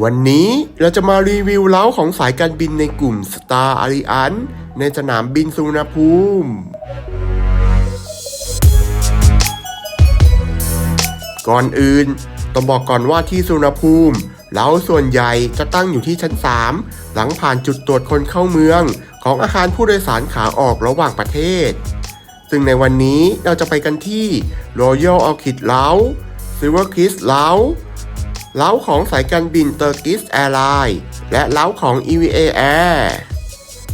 วันนี้เราจะมารีวิวเล้าของสายการบินในกลุ่ม Star Alliance ในสนามบินสุวรรณภูมิ ก่อนอื่น ต้องบอกก่อนว่าที่สุวรรณภูมิเล้าส่วนใหญ่จะตั้งอยู่ที่ชั้น 3 หลังผ่านจุดตรวจคนเข้าเมือง ของอาคารผู้โดยสารขาออกระหว่างประเทศ ซึ่งในวันนี้เราจะไปกันที่ Royal Orchid เล้า Silver Kiss เล้า เล้าของสายการบิน Turkish Airlines และเล้าของ EVA Air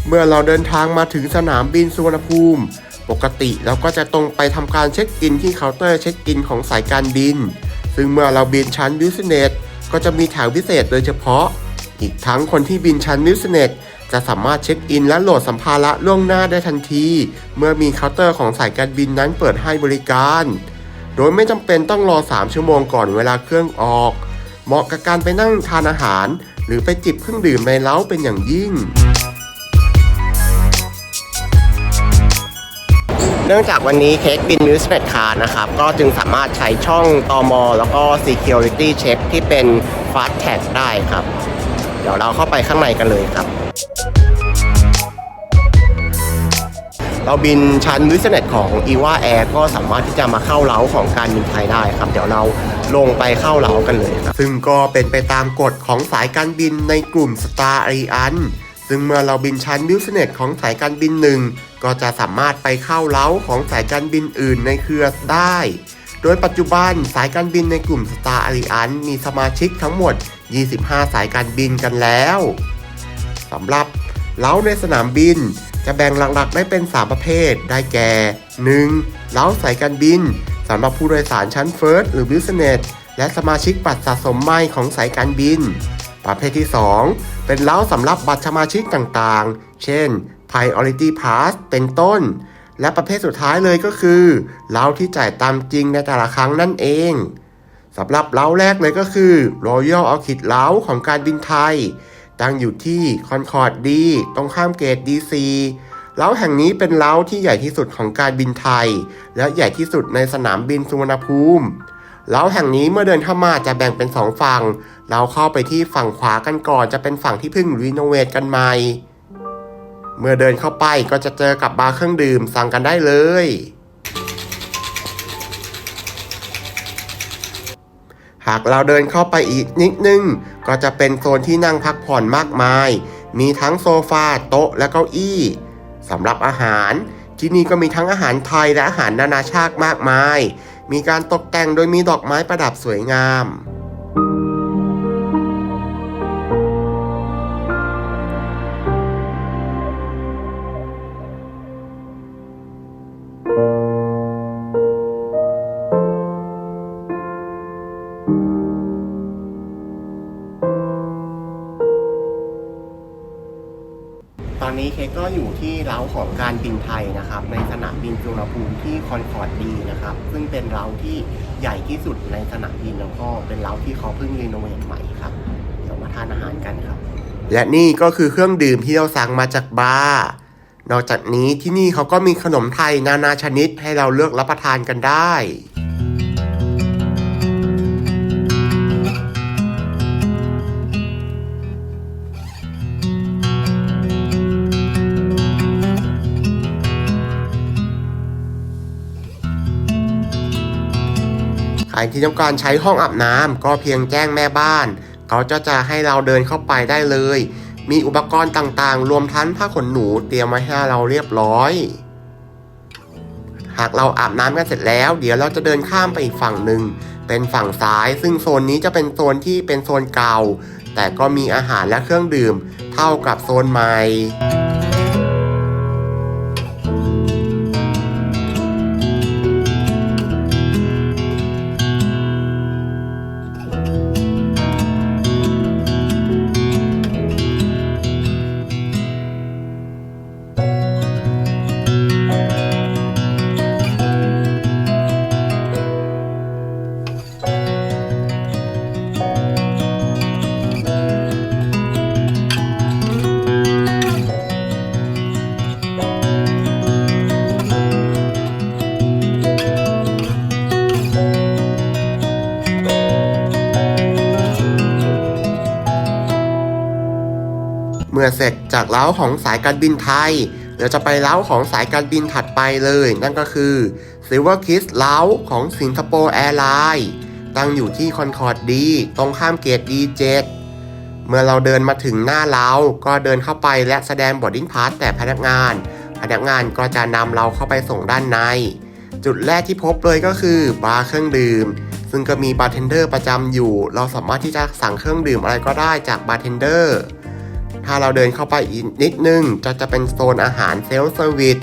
เมื่อเราเดินทางมาถึงสนามบินสุวรรณภูมิ ปกติเราก็จะตรงไปทำการเช็คอินที่เคาน์เตอร์เช็คอินของสายการบิน ซึ่งเมื่อเราบินชั้น Business ก็จะมีแถวพิเศษโดยเฉพาะ อีกทั้งคนที่บินชั้น Business จะสามารถเช็คอินและโหลดสัมภาระล่วงหน้าได้ทันที เมื่อมีเคาน์เตอร์ของสายการบินนั้นเปิดให้บริการ โดยไม่จำเป็นต้องรอ 3 ชั่วโมงก่อนเวลาเครื่องออก เหมาะกับการไปนั่งทานอาหาร หรือไปจิบเครื่องดื่มในเล้าเป็นอย่างยิ่ง เนื่องจากวันนี้เค้กบินมิวสเปดคาร์นะครับ ก็จึงสามารถใช้ช่องตอมอแล้วก็ Security Check ที่เป็น Fast Tag ได้ครับ เดี๋ยวเราเข้าไปข้างในกันเลยครับ เราบินชั้นวิสเน็ตของ e v a Air ก็สามารถที่จะมาเข้าเล้าของการบินไทยได้ครับ เดี๋ยวเราลงไปเข้าเล้ากันเลยครับซึ่งก็เป็นไปตามกฎของสายการบินในกลุ่ม Star Alliance ซึ่งเมื่อเราบินชั้นบิสเน็ตของสายการบินหนึ่งก็จะสามารถไปเข้าเล้าของสายการบินอื่นในเครือได้ โดยปัจจุบันสายการบินในกลุ่ม Star Alliance มีสมาชิกทั้งหมด 25 สายการบินกันแล้วสำหรับเล้าในสนามบิน จะแบ่งหลักๆได้เป็น 3 ประเภท ได้แก่ 1. เล้าสายการบินสำหรับผู้โดยสารชั้น First หรือ Business และสมาชิกบัตรสะสมไมล์ของสายการบิน ประเภทที่ 2 เป็นเล้าสำหรับบัตรสมาชิกต่างๆ เช่น Priority Pass เป็นต้น และประเภทสุดท้ายเลยก็คือเล้าที่จ่ายตามจริงในแต่ละครั้งนั่นเองสำหรับเล้าแรกเลยก็คือ Royal Orchid เล้าของการบินไทย ตั้งอยู่ที่คอนคอร์ดดีตรงข้ามเกตดีซี เล้าแห่งนี้เป็นเล้าที่ใหญ่ที่สุดของการบินไทย และใหญ่ที่สุดในสนามบินสุวรรณภูมิเล้าแห่งนี้เมื่อเดินเข้ามาจะแบ่งเป็นสองฝั่ง เราเข้าไปที่ฝั่งขวากันก่อนจะเป็นฝั่งที่เพิ่งรีโนเวทกันใหม่ เมื่อเดินเข้าไปก็จะเจอกับบาร์เครื่องดื่มสั่งกันได้เลย หากเราเดินเข้าไปอีกนิดนึง ก็จะเป็นโซนที่นั่งพักผ่อนมากมาย มีทั้งโซฟาโต๊ะและเก้าอี้ สำหรับอาหาร ที่นี่ก็มีทั้งอาหารไทยและอาหารนานาชาติมากมาย มีการตกแต่งโดยมีดอกไม้ประดับสวยงาม คกก็อยู่ที่เล้าของการบินไทยนะครับ ในสนามบินสุวรรณภูมิที่คอนคอร์ดดีนะครับ ซึ่งเป็นเล้าที่ใหญ่ที่สุดในสนามบินแล้วก็เป็นเล้าที่เขาเพิ่งรีโนเวทใหม่ครับ เดี๋ยวมาทานอาหารกันครับ และนี่ก็คือเครื่องดื่มที่เราสั่งมาจากบาร์นอกจากนี้ที่นี่เขาก็มีขนมไทยนานาชนิดให้เราเลือกรับประทานกันได้ รที่ต้องการใช้ห้องอาบน้ำก็เพียงแจ้งแม่บ้าน เขาจะจะให้เราเดินเข้าไปได้เลย มีอุปกรณ์ต่างๆ รวมทั้งผ้าขนหนูเตรียมไว้ให้เราเรียบร้อย หากเราอาบน้ำกันเสร็จแล้ว เดี๋ยวเราจะเดินข้ามไปอีกฝั่งหนึ่งเป็นฝั่งซ้าย ซึ่งโซนนี้จะเป็นโซนที่เป็นโซนเก่า แต่ก็มีอาหารและเครื่องดื่ม เท่ากับโซนใหม่ จากเล้าของสายการบินไทย เราจะไปเล้าของสายการบินถัดไปเลย นั่นก็คือ Silver Kiss เล้าของสิงคโปร์แอร์ไลน์ตั้งอยู่ที่คอนคอร์ดดีตรงข้ามเกต D7 เมื่อเราเดินมาถึงหน้าเล้าก็เดินเข้าไปและแสดงบอดดิ้งพาสแต่พนักงาน พนักงานก็จะนำเราเข้าไปส่งด้านใน จุดแรกที่พบเลยก็คือบาร์เครื่องดื่ม ซึ่งก็มีบาร์เทนเดอร์ประจำอยู่ เราสามารถที่จะสั่งเครื่องดื่มอะไรก็ได้จากบาร์เทนเดอร์ ถ้าเราเดินเข้าไปอีกนิดนึงจะจะเป็นโซนอาหารเซลฟ์เซอร์วิส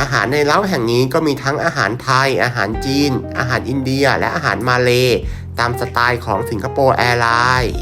อาหารในเล้าแห่งนี้ก็มีทั้งอาหารไทย อาหารจีน อาหารอินเดีย และอาหารมาเลย์ตามสไตล์ของสิงคโปร์แอร์ไลน์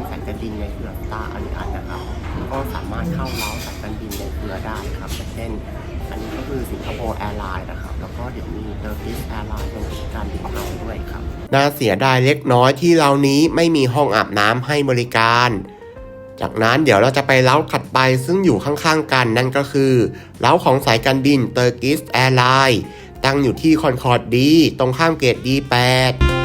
เป็นสายการบินในเครือตาอาริอันนะครับ ก็สามารถเข้าเล้าสายการบินในเครือได้ครับเช่น อันนี้ก็คือสิงคโปร์แอร์ไลน์นะครับ แล้วก็เดี๋ยวมีเตอร์กิสแอร์ไลน์เป็นการบินไทยด้วยครับ น่าเสียดายเล็กน้อยที่เรานี้ไม่มีห้องอาบน้ำให้บริการ จากนั้นเดี๋ยวเราจะไปเล้าขัดไปซึ่งอยู่ข้างๆกันนั่นก็คือเล้าของสายการบินเตอร์กิสแอร์ไลน์ตั้งอยู่ที่คอนคอร์ดดีตรงข้ามเกตดี8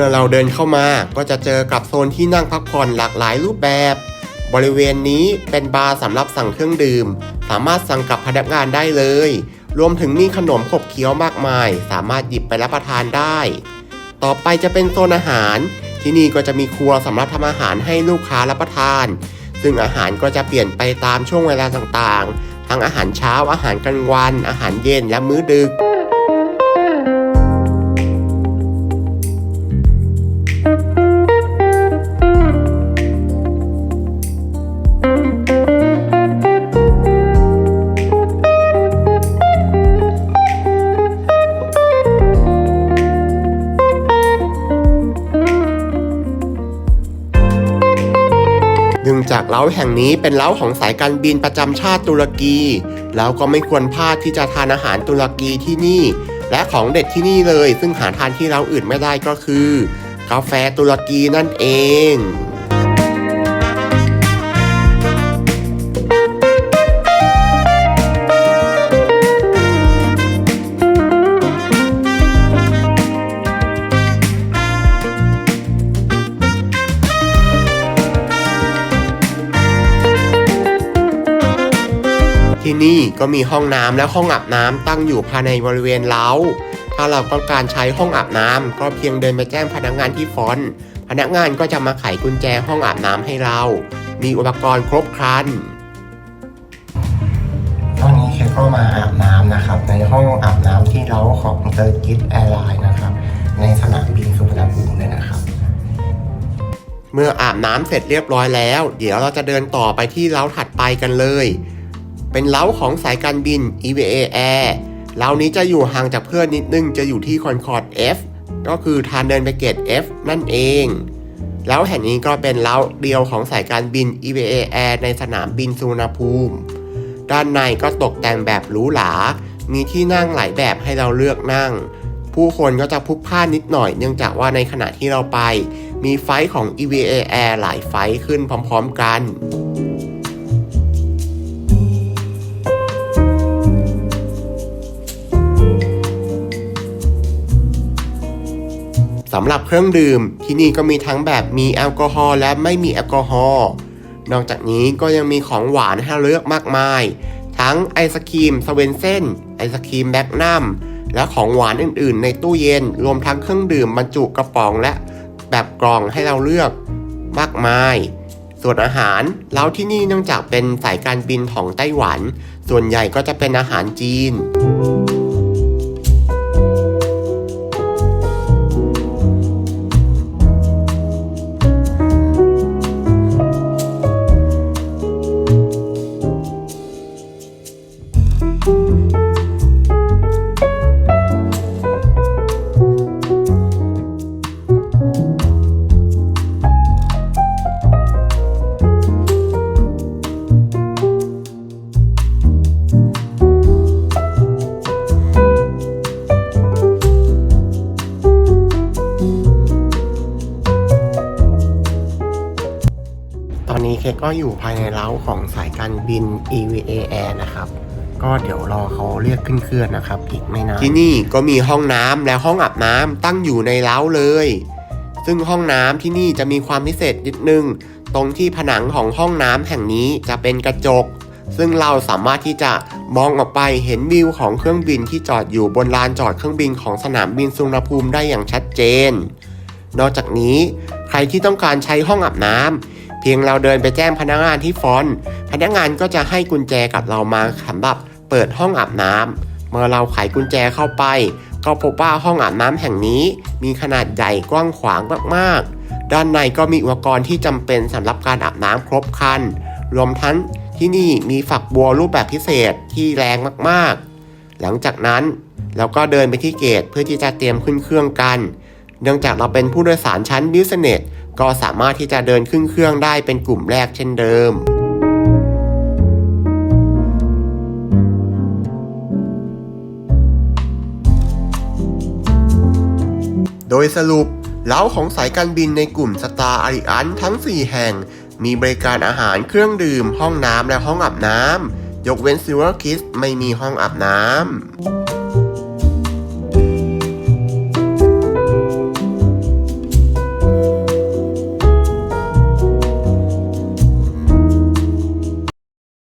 มื่อเราเดินเข้ามาก็จะเจอกับโซนที่นั่งพักผ่อนหลากหลายรูปแบบ บริเวณนี้เป็นบาร์สำหรับสั่งเครื่องดื่ม สามารถสั่งกับพนักงานได้เลย รวมถึงมีขนมขบเคี้ยวมากมาย สามารถหยิบไปรับประทานได้ ต่อไปจะเป็นโซนอาหาร ที่นี่ก็จะมีครัวสำหรับทำอาหารให้ลูกค้ารับประทาน ซึ่งอาหารก็จะเปลี่ยนไปตามช่วงเวลาต่างๆ ทั้งอาหารเช้าอาหารกลางวัน อาหารเย็นและมื้อดึก จากเล้าแห่งนี้เป็นเล้าของสายการบินประจำชาติตุรกีแล้วก็ไม่ควรพลาดที่จะทานอาหารตุรกีที่นี่ และของเด็ดที่นี่เลย ซึ่งหาทานที่เล้าอื่นไม่ได้ก็คือ กาแฟตุรกีนั่นเอง ก็มีห้องน้ำและห้องอาบน้ำตั้งอยู่ภายในบริเวณเล้า ถ้าเราต้องการใช้ห้องอาบน้ำก็เพียงเดินไปแจ้งพนักงานที่ฟอนต์พนักงานก็จะมาไขกุญแจห้องอาบน้ำให้เรา มีอุปกรณ์ครบครันตอนนี้เคก็มาอาบน้ำนะครับ ในห้องอาบน้ำที่เราของเตอร์กิฟแอร์ไลน์นะครับ ในสนามบินสุวรรณภูมิเลยนะครับเมื่ออาบน้ำเสร็จเรียบร้อยแล้ว เดี๋ยวเราจะเดินต่อไปที่เล้าถัดไปกันเลย เป็นเล้าของสายการบิน EVA Air เล้านี้จะอยู่ห่างจากเพื่อนนิดนึงจะอยู่ที่คอนคอร์ด F ก็คือทางเดินไปเกต F นั่นเองแล้วแห่งนี้ก็เป็นเล้าเดียวของสายการบิน EVA Air ในสนามบินสุวรรณภูมิ ด้านในก็ตกแต่งแบบหรูหรา มีที่นั่งหลายแบบให้เราเลือกนั่ง ผู้คนก็จะพุกพ่านนิดหน่อย เนื่องจากว่าในขณะที่เราไป มีไฟของ EVA Air หลายไฟขึ้นพร้อม ๆ กัน เครื่องดื่ม ที่นี่ก็มีทั้งแบบมีแอลกอฮอล์และไม่มีแอลกอฮอล์นอกจากนี้ก็ยังมีของหวานให้เลือกมากมาย ทั้งไอศครีมสเวนเซนไอศครีมแบกนัมและของหวานอื่นๆ ในตู้เย็น รวมทั้งเครื่องดื่มบรรจุกระป๋องและแบบกล่องให้เราเลือกมากมาย ส่วนอาหารแล้วที่นี่เนื่องจากเป็นสายการบินของไต้หวัน ส่วนใหญ่ก็จะเป็นอาหารจีน อนนี้เคก็อยู่ภายในเล้าของสายการบิน EVA Air นะครับ ก็เดี๋ยวรอเขาเรียกขึ้นเครื่องนะครับ อีกไม่นานที่นี่ก็มีห้องน้ำและห้องอาบน้ำตั้งอยู่ในเล้าเลย ซึ่งห้องน้ำที่นี่จะมีความพิเศษนิดนึง ตรงที่ผนังของห้องน้ำแห่งนี้จะเป็นกระจก ซึ่งเราสามารถที่จะมองออกไปเห็นวิวของเครื่องบินที่จอดอยู่บนลานจอดเครื่องบินของสนามบินสุวรรณภูมิได้อย่างชัดเจน นอกจากนี้ใครที่ต้องการใช้ห้องอาบน้ำเพียงเราเดินไปแจ้งพนักงานที่ฟอน พนักงานก็จะให้กุญแจกับเรามาสำหรับ เปิดห้องอาบน้ำเมื่อเราไขกุญแจเข้าไป ก็พบว่าห้องอาบน้ำแห่งนี้ มีขนาดใหญ่กว้างขวางมากๆ ด้านในก็มีอุปกรณ์ที่จำเป็นสำหรับการอาบน้ำครบครัน รวมทั้งที่นี่มีฝักบัวรูปแบบพิเศษที่แรงมากๆ หลังจากนั้นเราก็เดินไปที่เกตเพื่อที่จะเตรียมขึ้นเครื่องกัน เนื่องจากเราเป็นผู้โดยสารชั้นบิสเนสก็สามารถที่จะเดินขึ้นเครื่องได้เป็นกลุ่มแรกเช่นเดิม โดยสรุปเล้าของสายการบินในกลุ่มสตาร์อาริอันทั้ง 4 แห่ง มีบริการอาหารเครื่องดื่ม ห้องน้ำและห้องอาบน้ำ ยกเว้นซิลเวอร์คิสไม่มีห้องอาบน้ำ